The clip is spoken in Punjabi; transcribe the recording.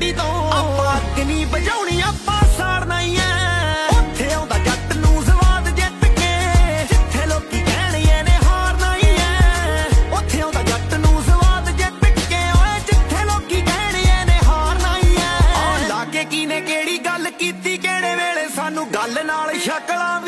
ਗੱਡੀ ਤੋਂ। ਆਪਾਂ ਅੱਗ ਨਹੀਂ ਬਜਾਉਣੀ ਆਪਾਂ ਸਾੜਨਾ ਹੀ ਐ। ਉੱਥੇ ਆਉਂਦਾ ਜੱਟ ਨੂੰ ਸਵਾਦ ਜਿੱਤ ਕੇ। ਜਿੱਥੇ ਲੋਕੀ ਕਹਿਣਗੇ ਨੇ ਹਾਰਨਾ ਹੀ ਐ। ਉੱਥੇ ਆਉਂਦਾ ਜੱਟ ਨੂੰ ਸਵਾਦ ਜਿੱਤ ਕੇ। ਓਏ, ਜਿੱਥੇ ਲੋਕੀ ਕਹਿਣਗੇ ਨੇ ਹਾਰਨਾ ਹੀ ਐ। ਆ ਲਾ ਕੇ ਕੀ ਕਿਹੜੀ ਗੱਲ ਕੀਤੀ? ਕਿਹੜੇ ਵੇਲੇ ਸਾਨੂੰ ਗੱਲ ਨਾਲ ਸ਼ਕਲਾਂ